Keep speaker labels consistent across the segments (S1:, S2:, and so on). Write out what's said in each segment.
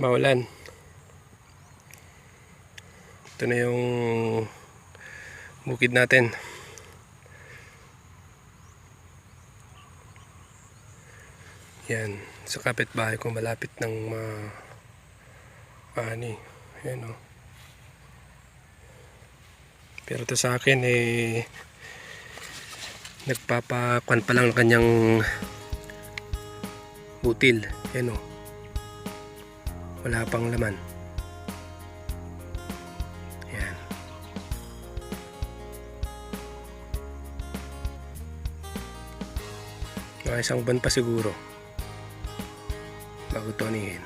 S1: maulan. Ito na yung bukid natin. Yan. Sa kapitbahay ko malapit ng ma ani. Yan o. Pero to sa akin eh nagpapakuan pa lang ng kanyang butil. Yan o. Wala pang laman. Yan. Mga isang buwan pa siguro. Bago to anihin.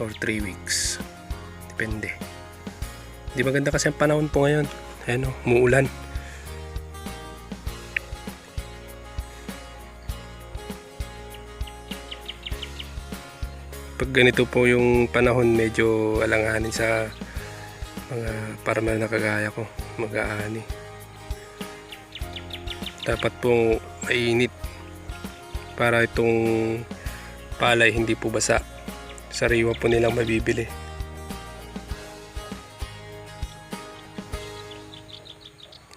S1: Or 3 weeks. Depende. Di maganda kasi ang panahon po ngayon. Ayan o, muulan. Pag ganito po yung panahon, medyo alanganin sa mga farmer na kagaya ko, mag-aani. Dapat po mainit para itong palay hindi po basa. Sariwa po nilang mabibili.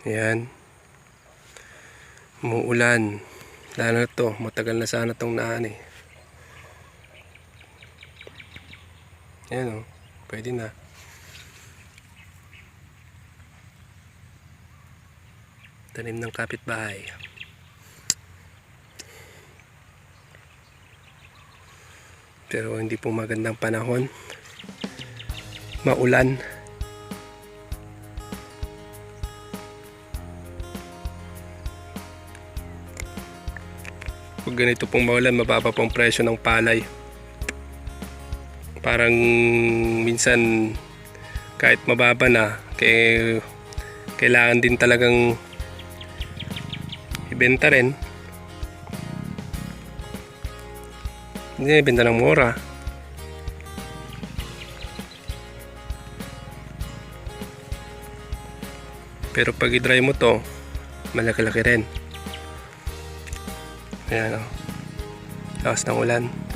S1: Yan. Muulan. Lalo to, matagal na sana tong naani. Yan o, pwede na. Tanim ng kapitbahay. Pero hindi po magandang panahon. Maulan. Pag ganito pong maulan, mababa pong presyo ng palay. Parang minsan kahit mababa na, kay, kailangan din talagang ibenta rin. Hindi na ibenta ng mura. Pero pag i-dry mo to, malaki-laki rin. Ayan o. Lakas ng ulan.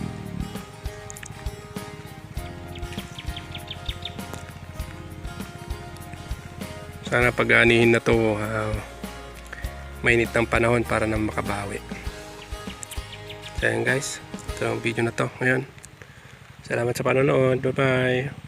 S1: Sana pag-aanihin na to, ah, mainit ng panahon para na makabawi. So ayan guys, ito ang video na to ngayon. Salamat sa panonood. Bye bye.